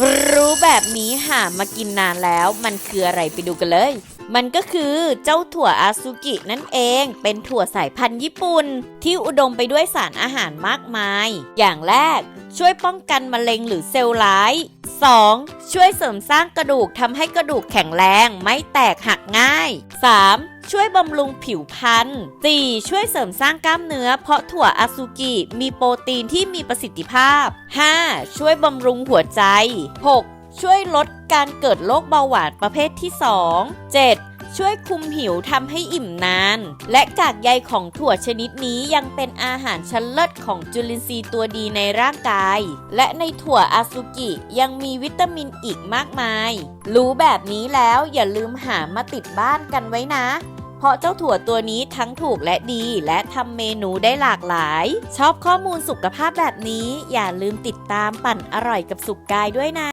รู้แบบนี้หามากินนานแล้ว มันคืออะไรไปดูกันเลย มันก็คือเจ้าถั่วอาซูกินั่นเอง เป็นถั่วสายพันธุ์ญี่ปุ่น ที่อุดมไปด้วยสารอาหารมากมาย อย่างแรก ช่วยป้องกันมะเร็งหรือเซลล์ร้าย 2. ช่วยเสริมสร้างกระดูกทำให้กระดูกแข็งแรงไม่แตกหักง่าย 3. ช่วยบำรุงผิวพรรณ 4. ช่วยเสริมสร้างกล้ามเนื้อ เพราะถั่วอาซูกิมีโปรตีนที่มีประสิทธิภาพ 5. ช่วยบำรุงหัวใจ 6. ช่วยลดการเกิดโรคเบาหวานประเภทที่ 2 7. ช่วยคุมหิวทำให้อิ่มนาน และกากใยของถั่วชนิดนี้ยังเป็นอาหารชั้นเลิศของจุลินทรีย์ตัวดีในร่างกาย และในถั่วอาซูกิยังมีวิตามินอีกมากมาย รู้แบบนี้แล้วอย่าลืมหามาติดบ้านกันไว้นะ เพราะเจ้าถั่วตัวนี้ทั้งถูกและดีและทำเมนูได้หลากหลาย ชอบข้อมูลสุขภาพแบบนี้ อย่าลืมติดตามปั่นอร่อยกับสุกกายด้วยนะ